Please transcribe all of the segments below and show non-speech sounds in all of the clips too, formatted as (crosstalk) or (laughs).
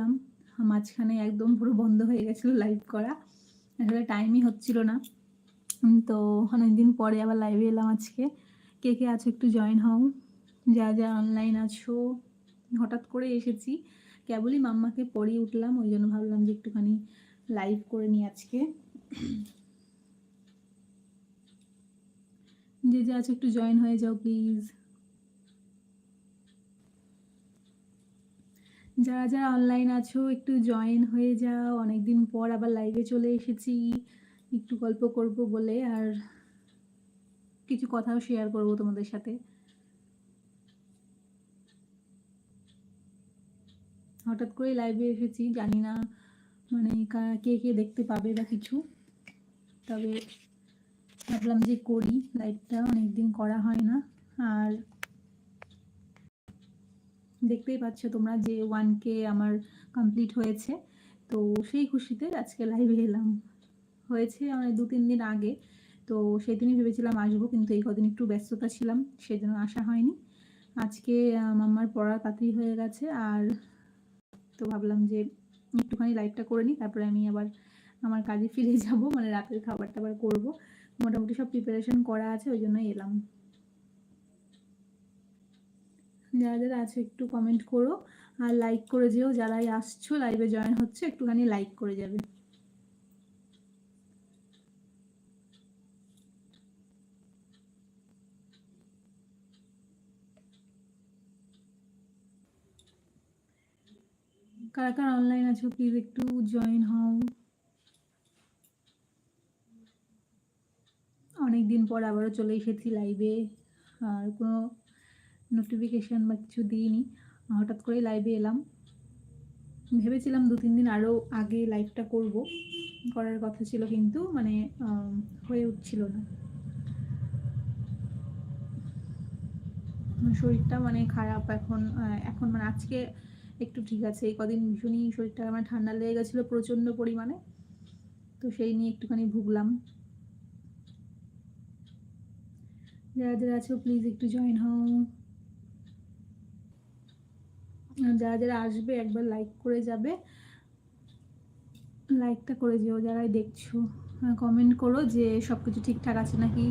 এলাম মাঝখানে একদম পুরো বন্ধ হয়ে গেছিল লাইভ করা। আসলে টাইমই হচ্ছিল না। তো অনেকদিন পরে আবার লাইভে এলাম আজকে। কে কে আছো একটু জয়েন হও। যা যা অনলাইন আছো। হঠাৎ করে এসেছি। কেবলই মাম্মাকে পড়িয়ে উঠলাম, ওই জন্য ভাবলাম যে একটুখানি লাইভ করে নিই আজকে। যে যে আছো একটু জয়েন হয়ে যাও প্লিজ যারা যারা অনলাইন আছো, একটু জয়েন হয়ে যাও। অনেকদিন পর আবার লাইভে চলে এসেছি। একটু গল্প করব বলে আর কিছু কথাও শেয়ার করব তোমাদের সাথে। হঠাৎ করে লাইভে এসেছি, জানি না মানে কে কে দেখতে পাবে বা কিছু। তবে ভাবলাম যে করি লাইভটা অনেকদিন করা হয় না। আর দেখতেই পাচ্ছ তোমরা যে ওয়ান কে আমার কমপ্লিট হয়েছে। তো সেই খুশিতে আজকে লাইভে এলাম। হয়েছে অনেক দু তিন দিন আগে। তো সেই দিনই ভেবেছিলাম আসব, কিন্তু এই কদিন একটু ব্যস্ততা ছিলাম সেই জন্য আসা হয়নি। আজকে মাম্মার পড়া তাড়াতাড়ি হয়ে গেছে আর তো ভাবলাম যে একটুখানি লাইভটা করে নিই, তারপরে আমি আবার আমার কাজে ফিরে যাব মানে রাতের খাবার টাবার করব। মোটামুটি সব প্রিপারেশন করা আছে, ওই জন্যই এলাম। যারা যারা আছে একটু কমেন্ট করো আর লাইক করে যেও। যারাই আসছো লাইভে জয়েন হচ্ছে, একটুখানি লাইক করে যাবে। কারা কারা অনলাইন আছো প্লিজ একটু জয়েন হও। অনেক দিন পর আবারও চলে এসেছি লাইভে আর কোনো নোটিফিকেশান বা কিছু দিইনি। হঠাৎ করে লাইভে এলাম। ভেবেছিলাম দু, তিন দিন আরও আগে লাইভটা করব। করার কথা ছিল কিন্তু মানে হয়ে উঠছিল না। শরীরটা মানে খারাপ এখন এখন মানে আজকে একটু ঠিক আছে। এই কদিন ভীষণই শরীরটা আমার ঠান্ডা লেগে গেছিল প্রচণ্ড পরিমাণে। তো সেই নিয়ে একটুখানি ভুগলাম। যারা যারা আছো প্লিজ একটু জয়েন হও। যারা যারা আসবে একবার লাইক করে যাবে। লাইকটা করে যেও, যারাই দেখছ। কমেন্ট করো যে সব কিছু ঠিকঠাক আছে নাকি,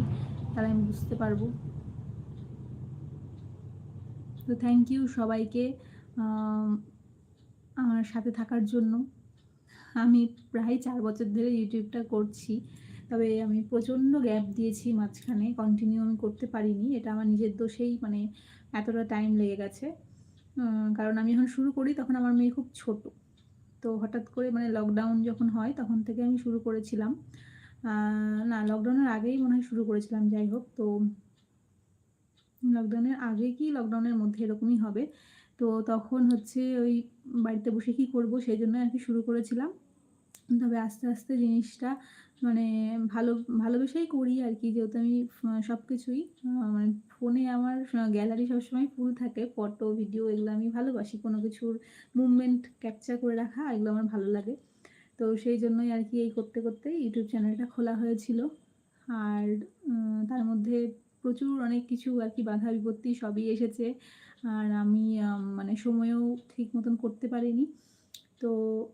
তাহলে আমি বুঝতে পারব। তো থ্যাংক ইউ সবাইকে আমার সাথে থাকার জন্য। আমি প্রায় চার বছর ধরে ইউটিউবটা করছি, তবে আমি প্রচণ্ড গ্যাপ দিয়েছি মাঝখানে। কন্টিনিউ আমি করতে পারিনি, এটা আমার নিজের দোষেই মানে এতটা টাইম লেগে গেছে। কারণ আমি যখন শুরু করি তখন আমার মেয়ে খুব ছোট। তো হঠাৎ করে মানে লকডাউন যখন হয় তখন থেকে আমি শুরু করেছিলাম। না লকডাউনের আগেই মনে হয় শুরু করেছিলাম, যাই হোক। তো লকডাউনের আগে কি লকডাউনের মধ্যে এরকমই হবে। তো তখন হচ্ছে ওই বাড়িতে বসে কি করব সেই জন্য আর কি শুরু করেছিলাম। তবে আস্তে আস্তে জিনিসটা মানে ভালো, ভালোবেসেই করি আর কি। যেহেতু আমি সব কিছুই মানে ফোনে আমার গ্যালারি সবসময় ফুল থাকে। ফটো ভিডিও এগুলো আমি ভালোবাসি। কোনো কিছুর মুভমেন্ট ক্যাপচার করে রাখা, এগুলো আমার ভালো লাগে। তো সেই জন্যই আর কি এই করতে করতে ইউটিউব চ্যানেলটা খোলা হয়েছিল। আর তার মধ্যে প্রচুর অনেক কিছু আর কি বাধা বিপত্তি সবই এসেছে। আর আমি মানে সময়ও ঠিক মতন করতে পারিনি। তো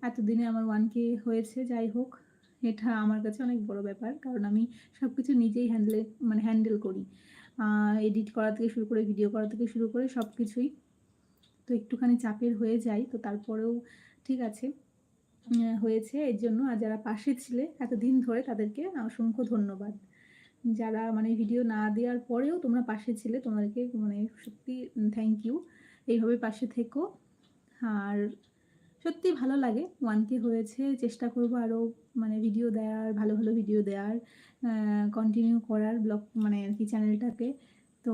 এতদিনে আমার ওয়ান কে হয়েছে, যাই হোক। এটা আমার কাছে অনেক বড় ব্যাপার। কারণ আমি সব কিছু নিজেই হ্যান্ডেল মানে হ্যান্ডেল করি। এডিট করা থেকে শুরু করে ভিডিও করা থেকে শুরু করে সব কিছুই তো একটুখানি চাপের হয়ে যায়। তো তারপরেও ঠিক আছে হয়েছে এর জন্য। আর যারা পাশে ছিলে এতদিন ধরে তাদেরকে অসংখ্য ধন্যবাদ। যারা মানে ভিডিও না দেওয়ার পরেও তোমরা পাশে ছিলে, তোমাদেরকে মানে সত্যি থ্যাংক ইউ এইভাবে পাশে থেকো। আর সত্যি ভালো লাগে। ওয়ান কে হয়েছে, চেষ্টা করব আরও মানে ভিডিও দেওয়ার ভালো ভালো ভিডিও দেওয়ার কন্টিনিউ করার ব্লগ মানে আর কি চ্যানেলটাকে তো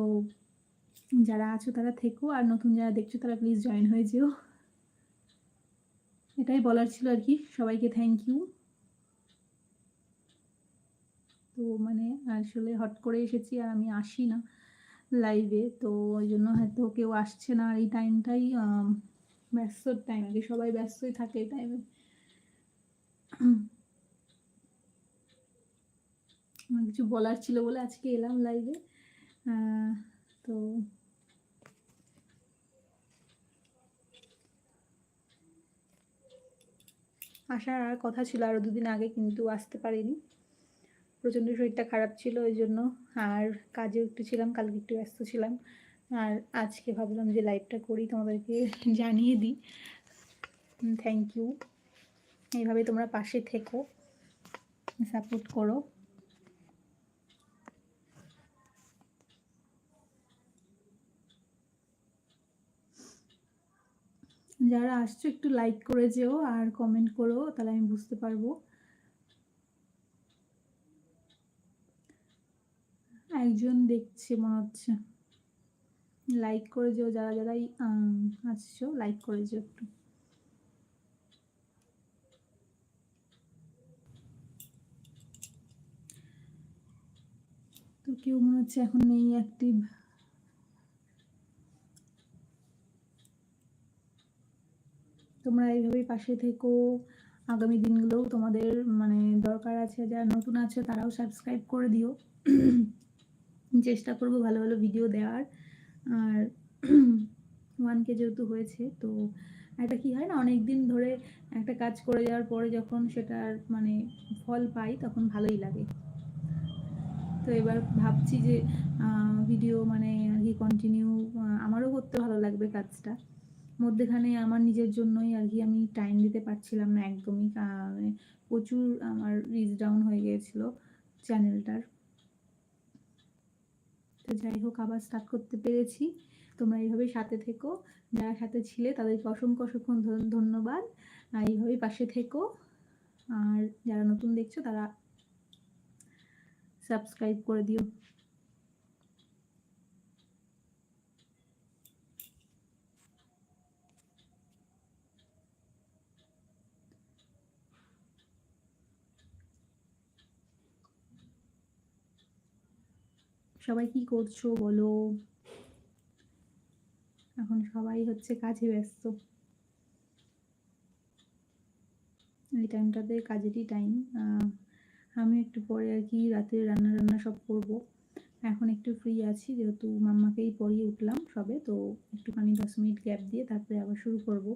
যারা আছো তারা থেকো, আর নতুন যারা দেখছ তারা প্লিজ জয়েন হয়ে যেও। এটাই বলার ছিল আর কি, সবাইকে থ্যাংক ইউ তো মানে আসলে হট করে এসেছি আর আমি আসি না লাইভে তো ওই জন্য হয়তো কেউ আসছে না আর এই টাইমটাই ব্যস্তর টাইম কি সবাই ব্যস্তই থাকে এই টাইমে আমার কিছু বলার ছিল বলে আজকে এলাম লাইভে তো আসার আর কথা ছিল আরও দুদিন আগে কিন্তু আসতে পারিনি। প্রচণ্ড শরীরটা খারাপ ছিল ওই জন্য। আর কাজেও একটু ছিলাম, কালকে একটু ব্যস্ত ছিলাম। আর আজকে ভাবলাম যে লাইভটা করি তোমাদেরকে (laughs) জানিয়ে দিই। থ্যাংক ইউ এইভাবে তোমরা পাশে থেকো সাপোর্ট করো। যারা আসছো একটু লাইক করে যেও আর কমেন্ট করো তাহলে আমি বুঝতে পারব। একজন দেখছে মনে হচ্ছে। লাইক করে যেও যারা যারাই আসছো লাইক করে যেও একটু। তো কেউ মনে হচ্ছে এখন নেই অ্যাক্টিভ তোমরা এইভাবেই পাশে থেকো। আগামী দিনগুলোও তোমাদের মানে দরকার আছে, যারা নতুন আছে তারাও সাবস্ক্রাইব করে দিও। চেষ্টা করব ভালো ভালো ভিডিও দেওয়ার। আর ওয়ান কে যেহেতু হয়েছে, তো একটা কি হয় না অনেক দিন ধরে একটা কাজ করে যাওয়ার পরে যখন সেটার মানে ফল পাই তখন ভালোই লাগে। তো এবার ভাবছি যে ভিডিও মানে আর কি কন্টিনিউ আমারও করতে ভালো লাগবে কাজটা। মধ্যেখানে আমার নিজের জন্যই আর কি আমি টাইম দিতে পারছিলাম না একদমই। মানে প্রচুর আমার রিচ ডাউন হয়ে গিয়েছিল চ্যানেলটার তো যাই হোক, আবার স্টার্ট করতে পেরেছি। তোমরা এইভাবেই সাথে থেকো। যারা সাথে ছিলে, তাদেরকে অসংখ্য অসংখ্য ধন্যবাদ। আর এইভাবেই পাশে থেকো। আর যারা নতুন দেখছ, তারা সাবস্ক্রাইব করে দিও। সবাই কি করছ বলো? এখন সবাই হচ্ছে কাজে ব্যস্ত। এই টাইমটাতে কাজেরই টাইম। আমি একটু পরে আর কি রাতে রান্না রান্না সব করব। এখন একটু ফ্রি আছি, যেহেতু মাম্মাকেই পরিয়ে উঠলাম সবে, তো একটুখানি দশ মিনিট গ্যাপ দিয়ে তারপরে আবার শুরু করব।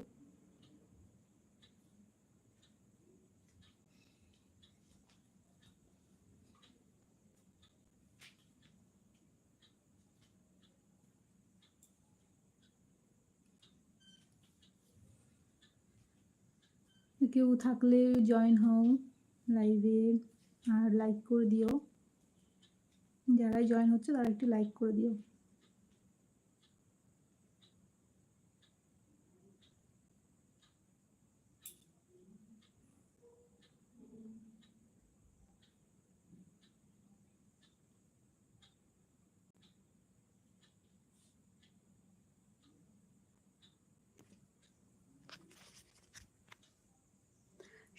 কেউ থাকলে জয়েন হও লাইভে আর লাইক করে দিও। যারাই জয়েন হচ্ছে তারা একটু লাইক করে দিও।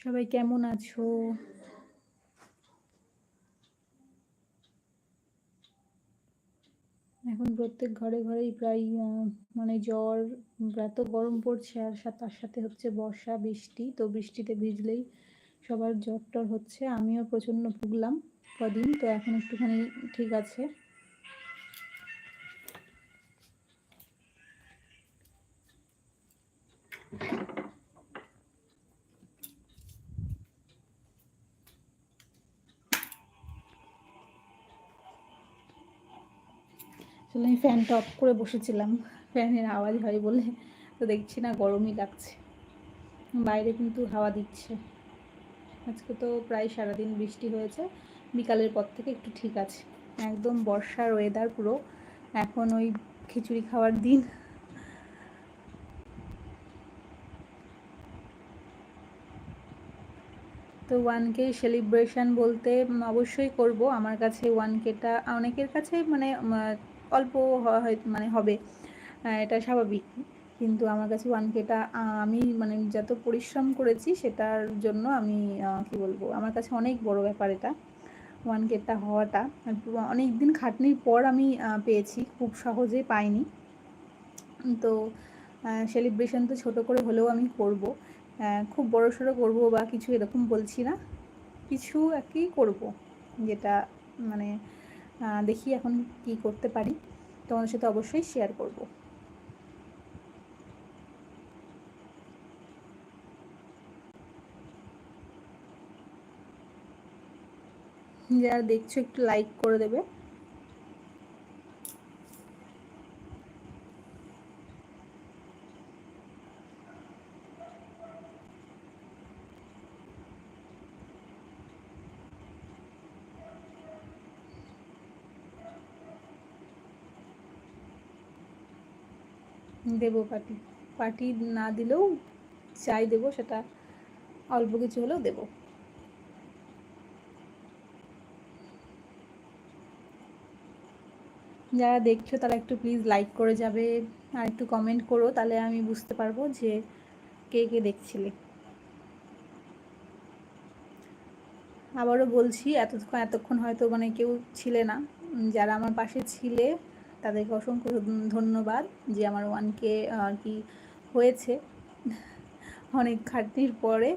সবাই কেমন আছো? এখন প্রত্যেক ঘরে ঘরেই প্রায় মানে জ্বর, এত গরম পড়ছে আর তার সাথে হচ্ছে বর্ষা, বৃষ্টি। তো বৃষ্টিতে ভিজলেই সবার জ্বর টর হচ্ছে। আমিও প্রচণ্ড ভুগলাম কদিন, তো এখন একটুখানি ঠিক আছে। আসলে আমি ফ্যানটা অফ করে বসেছিলাম। ফ্যানের আওয়াজ হয় বলে। তো দেখছি না গরমই লাগছে। বাইরে কিন্তু হাওয়া দিচ্ছে। আজকে তো প্রায় সারাদিন বৃষ্টি হয়েছে। বিকালের পর থেকে একটু ঠিক আছে। একদম বর্ষার ওয়েদার পুরো। এখন ওই খিচুড়ি খাওয়ার দিন। তো ওয়ান কে সেলিব্রেশন বলতে অবশ্যই করব। আমার কাছে ওয়ান কেটা অনেকের কাছে মানে অল্প মানে হবে। এটা স্বাভাবিক। কিন্তু আমার কাছে ওয়ান কেটা আমি মানে যত পরিশ্রম করেছি সেটার জন্য আমি কি বলব, আমার কাছে অনেক বড় ব্যাপার এটা। ওয়ান কেটা হওয়াটা অনেক দিন খাটনির পর আমি পেয়েছি, খুব সহজে পাইনি। তো সেলিব্রেশন তো ছোট করে হলেও আমি করব। খুব বড় সড়ো করব বা কিছু এরকম বলছি না। কিছু একই করব, যেটা মানে দেখি এখন কি করতে পারি। তোমাদের সাথে অবশ্যই শেয়ার করব। যারা দেখছ একটু লাইক করে দেবে। দেবো পার্টি পার্টি না দিলেও চাই দেবো সেটা অল্প কিছু হলেও দেবো। যারা দেখছ তারা একটু প্লিজ লাইক করে যাবে, আর একটু কমেন্ট করো, তাহলে আমি বুঝতে পারব যে কে কে দেখছিলে। আবারও বলছি, এতক্ষণ এতক্ষণ হয়তো মানে কেউ ছিলে না, যারা আমার পাশে ছিলে তাদেরকে অসংখ্য ধন্যবাদ যে আমার ওয়ানকে আর কি হয়েছে অনেক খাটনির পরে।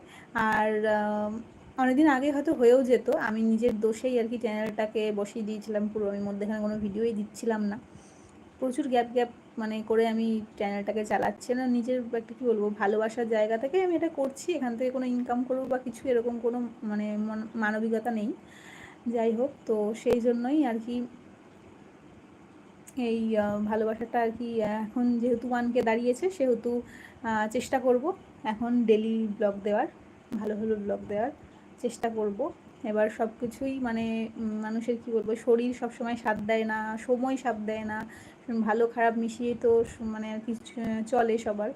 আর অনেকদিন আগে হয়তো হয়েও যেত। আমি নিজের দোষেই আর কি চ্যানেলটাকে বসিয়ে দিয়েছিলাম পুরো। আমি মধ্যেখানে কোনো ভিডিওই দিচ্ছিলাম না। প্রচুর গ্যাপ গ্যাপ মানে করে আমি চ্যানেলটাকে চালাচ্ছি না। নিজের একটা কী বলব, ভালোবাসার জায়গা থেকে আমি এটা করছি। এখান থেকে কোনো ইনকাম করব বা কিছু এরকম কোনো মানে মানবিকতা নেই। যাই হোক, তো সেই জন্যই আর কি এই ভালোবাসাটা আর কি এখন যেহেতু ওয়ানকে দাঁড়িয়েছে, সেহেতু চেষ্টা করব এখন ডেলি ব্লগ দেওয়ার, ভালো ভালো ব্লগ দেওয়ার চেষ্টা করব। এবার সব কিছুই মানে মানুষের কি বলব, শরীর সব সময় সাথ দেয় না, সময় সাথ দেয় না, ভালো খারাপ মিশিয়ে তো মানে আর কি চলে সবার।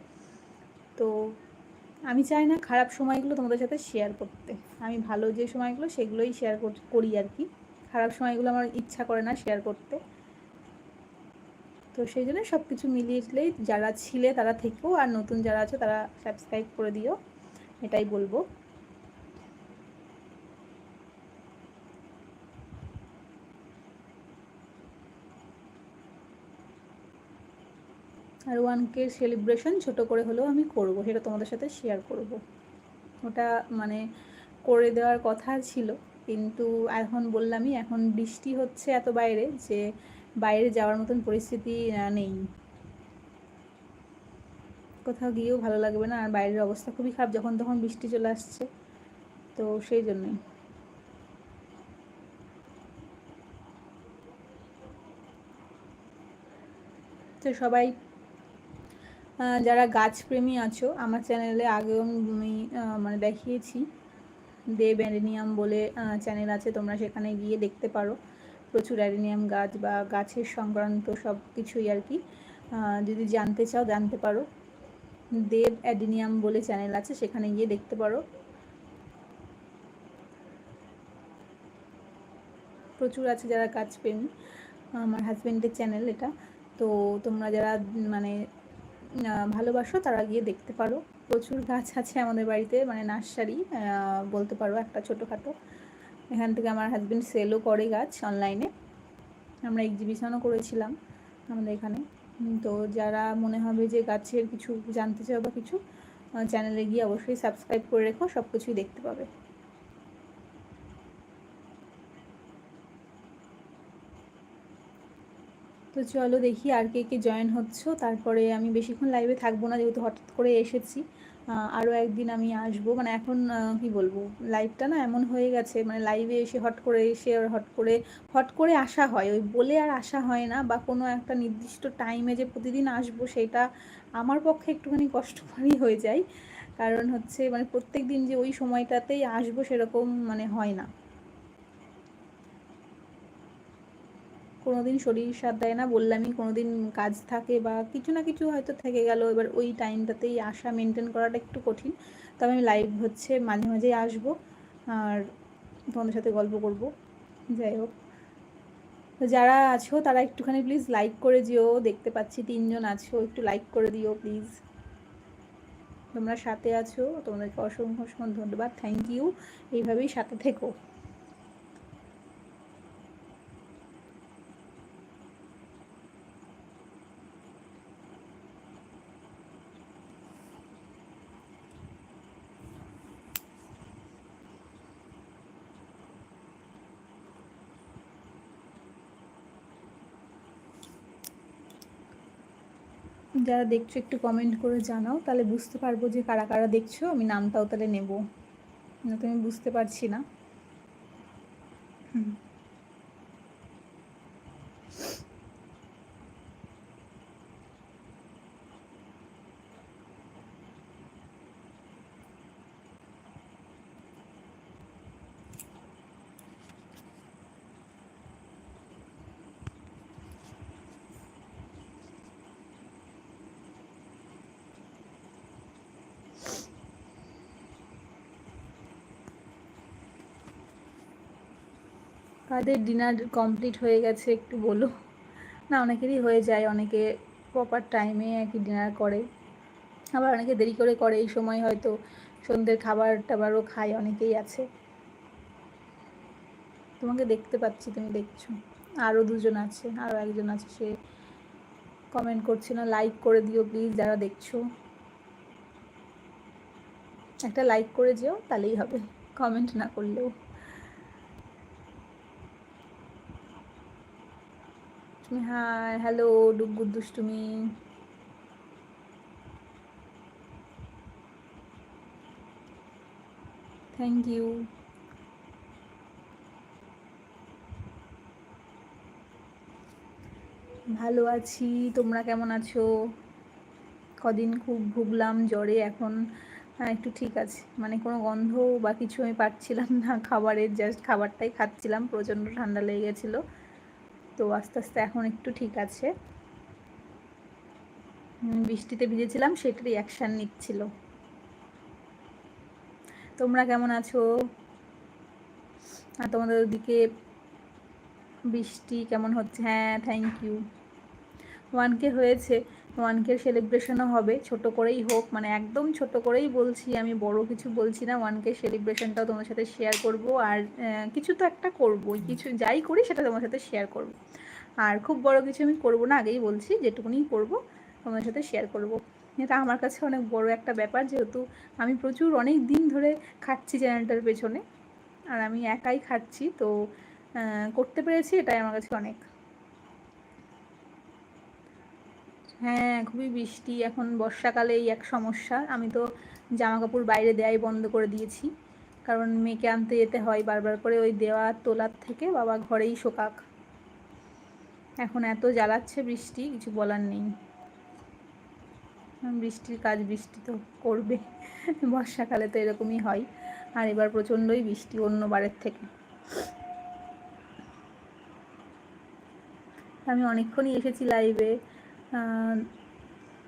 তো আমি চাই না খারাপ সময়গুলো তোমাদের সাথে শেয়ার করতে। আমি ভালো যে সময়গুলো সেগুলোই শেয়ার করি আর কি। খারাপ সময়গুলো আমার ইচ্ছা করে না শেয়ার করতে। তো সেই জন্য সব কিছু মিলিয়ে দিলেই যারা ছিলে তারা থেকেও আর নতুন যারা আছে তারা সাবস্ক্রাইব করে দিও, এটাই বলব। আর ওয়ান কে সেলিব্রেশন ছোট করে হলেও আমি করব, সেটা তোমাদের সাথে শেয়ার করব। ওটা মানে করে দেওয়ার কথা ছিল, কিন্তু এখন বললামই, এখন বৃষ্টি হচ্ছে এত বাইরে যে বাইরে যাওয়ার মতন পরিস্থিতি নেই। কোথাও গিয়েও ভালো লাগবে না, আর বাইরের অবস্থা খুবই খারাপ, যখন তখন বৃষ্টি চলে আসছে। তো সেই জন্যই। তো সবাই যারা গাছপ্রেমী আছো, আমার চ্যানেলে আগেও আমি মানে দেখিয়েছি। দেব অ্যাডেনিয়াম বলে চ্যানেল আছে, তোমরা সেখানে গিয়ে দেখতে পারো। প্রচুর অ্যাডেনিয়াম গাছ বা গাছের সংক্রান্ত সব কিছুই আর কি। যদি জানতে চাও, জানতে পারো। দেব অ্যাডিনিয়াম বলে চ্যানেল আছে, সেখানে গিয়ে দেখতে পারো। প্রচুর আছে যারা গাছপ্রেমী আমার হাজব্যান্ডের চ্যানেল এটা। তো তোমরা যারা মানে ভালোবাসো, তারা গিয়ে দেখতে পারো। প্রচুর গাছ আছে আমাদের বাড়িতে মানে নার্সারি বলতে পারো একটা ছোটোখাটো। এখান থেকে আমার হাজব্যান্ড সেলও করে গাছ অনলাইনে আমরা এক্সিবিশনও করেছিলাম আমাদের এখানে। তো যারা মনে হবে যে গাছের কিছু জানতে চাও বা কিছু চ্যানেলে গিয়ে অবশ্যই সাবস্ক্রাইব করে রেখো সব কিছুই দেখতে পাবে। তো চলো দেখি আর কে কে জয়েন হচ্ছ। তারপরে আমি বেশিক্ষণ লাইভে থাকব না, যেহেতু হঠাৎ করে এসেছি। আরও একদিন আমি আসব। মানে এখন কি বলব? লাইভটা না এমন হয়ে গেছে মানে লাইভে এসে হট করে এসে আর হট করে হট করে আসা হয়। ওই বলে আর আসা হয় না বা কোনো একটা নির্দিষ্ট টাইমে যে প্রতিদিন আসব সেটা আমার পক্ষে একটুখানি কষ্টকরই হয়ে যায়। কারণ হচ্ছে মানে প্রত্যেক দিন যে ওই সময়টাতেই আসব সেরকম মানে হয় না। কোনো দিন শরীর সাথ দেয় না, বললামই কোনো দিন কাজ থাকে বা কিছু না কিছু হয়তো থেকে গেল, এবার ওই টাইমটাতেই আসা মেনটেন করাটা একটু কঠিন। তবে আমি লাইভ হচ্ছে, মাঝে মাঝেই আসব, আর তোমাদের সাথে গল্প করব। যাই হোক। যারা আছো, তারা একটুখানি প্লিজ লাইক করে দিও, দেখতে পাচ্ছি তিনজন আছো, একটু লাইক করে দিও প্লিজ তোমরা সাথে আছো, তোমাদেরকে অসংখ্য অসংখ্য ধন্যবাদ থ্যাংক ইউ এইভাবেই সাথে থেকো। যারা দেখছ, একটু কমেন্ট করে জানাও। তাহলে বুঝতে পারব যে কারা কারা দেখছ, আমি নামটাও তাহলে নেব। না, তো আমি বুঝতে পারছি না। হুম। কাদের ডিনার কমপ্লিট হয়ে গেছে, একটু বলো। না, অনেকেরই হয়ে যায়, অনেকে প্রপার টাইমে আর কি ডিনার করে। আবার অনেকে দেরি করে করে, এই সময় হয়তো সন্ধ্যের খাবার টাবারও খায়, অনেকেই আছে। তোমাকে দেখতে পাচ্ছি, তুমি দেখছ। আরও দুজন আছে আরও একজন আছে, সে কমেন্ট করছে না লাইক করে দিও প্লিজ যারা দেখছ। একটা লাইক করে যেও, তাহলেই হবে কমেন্ট না করলেও। হাই হ্যালো ডুগ্গুর দুষ্টুমি। থ্যাংক ইউ ভালো আছি, তোমরা কেমন আছো? কদিন খুব ভুগলাম জ্বরে, এখন হ্যাঁ একটু ঠিক আছে। মানে কোনো গন্ধ বা কিছু আমি পাচ্ছিলাম না, খাবারের জাস্ট খাবারটাই খাচ্ছিলাম, প্রচণ্ড ঠান্ডা লেগে গেছিল। তো আস্তে আস্তে এখন একটু ঠিক আছে। বৃষ্টিতে ভিজেছিলাম, সেটারই অ্যাকশান নিচ্ছিল। তোমরা কেমন আছো? আর তোমাদের ওদিকে বৃষ্টি কেমন হচ্ছে? হ্যাঁ থ্যাংক ইউ ওয়ান কে হয়েছে। ওয়ান কে সেলিব্রেশনও হবে, ছোট করেই হোক মানে একদম ছোট করেই বলছি, আমি বড় কিছু বলছি না ওয়ান কে সেলিব্রেশনটাও তোমার সাথে শেয়ার করব, আর কিছু তো একটা করব কিছু যাই করি সেটা তোমার সাথে শেয়ার করব। আর খুব বড় কিছু আমি করব না, আগেই বলছি, যেটুকুনি করব তোমার সাথে শেয়ার করব। এটা আমার কাছে অনেক বড় একটা ব্যাপার, যেহেতু আমি প্রচুর অনেক দিন ধরে খাচ্ছি চ্যানেলটার পেছনে, আর আমি একাই খাচ্ছি, তো করতে পেরেছি, এটাই আমার কাছে অনেক হ্যাঁ খুবই বৃষ্টি। এখন বর্ষাকালে এই এক সমস্যা। আমি তো জামা কাপড় বাইরে দেয়াই বন্ধ করে দিয়েছি। কারণ মেয়েকে আনতে যেতে হয় বারবার করে ওই দেওয়া তোলার থেকে। বাবা ঘরেই শোকাক। এখন এত জ্বালাচ্ছে বৃষ্টি, কিছু বলার নেই। বৃষ্টির কাজ বৃষ্টি তো করবে। বর্ষাকালে তো এরকমই হয়। আর এবার প্রচণ্ডই বৃষ্টি অন্য বারের থেকে। আমি অনেকক্ষণই এসেছি লাইভে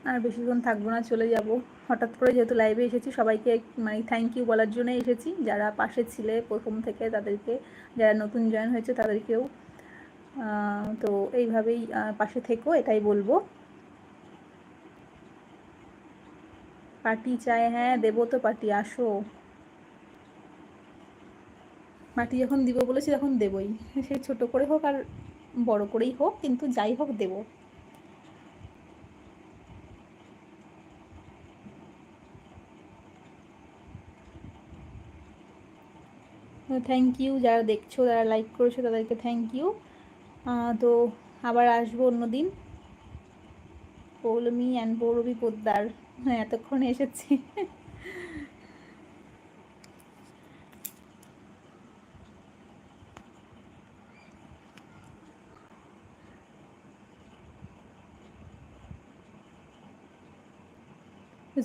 আর বেশিক্ষণ থাকব না, চলে যাব। হঠাৎ করে যেহেতু লাইভে এসেছি, সবাইকে মানে থ্যাংক ইউ বলার জন্য এসেছি। যারা পাশে ছিলে প্রথম থেকে তাদেরকে, যারা নতুন জয়েন হয়েছে তাদেরকেও। তো এইভাবেই পাশে থেকো, এটাই বলব। পার্টি চায় হ্যাঁ দেবো তো পার্টি, আসো। মাটি যখন দিব বলেছি তখন দেবই। সে ছোট করে হোক আর বড় করেই হোক, কিন্তু যাই হোক দেব। থ্যাংক ইউ যারা দেখছ, যারা লাইক করেছ, তাদেরকে থ্যাংক ইউ তো আবার আসব অন্যদিন পৌলমি অ্যান্ড পৌরবী পোদ্দার। হ্যাঁ এতক্ষণ এসেছি।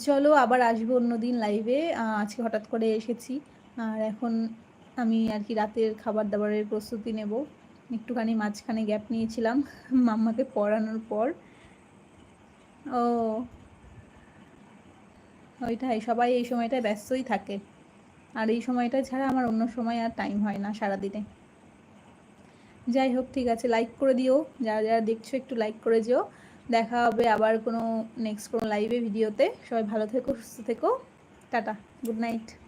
চলো আবার আসব অন্যদিন লাইভে আজকে হঠাৎ করে এসেছি। আর এখন আমি আর কি রাতের খাবার দাবারের প্রস্তুতি নেব। একটুখানি মাঝখানে গ্যাপ নিয়েছিলাম (laughs) মাম্মাকে পড়ানোর পর। ও, ওইটাই, সবাই এই সময়টায় ব্যস্তই থাকে। আর এই সময়টা ছাড়া আমার অন্য সময় আর টাইম হয় না সারাদিনে। যাই হোক, ঠিক আছে লাইক করে দিও। যারা যারা দেখছ, একটু লাইক করে যেও। দেখা হবে আবার কোনো নেক্সট কোনো লাইভে ভিডিওতে সবাই ভালো থেকো, সুস্থ থেকো। Tata good night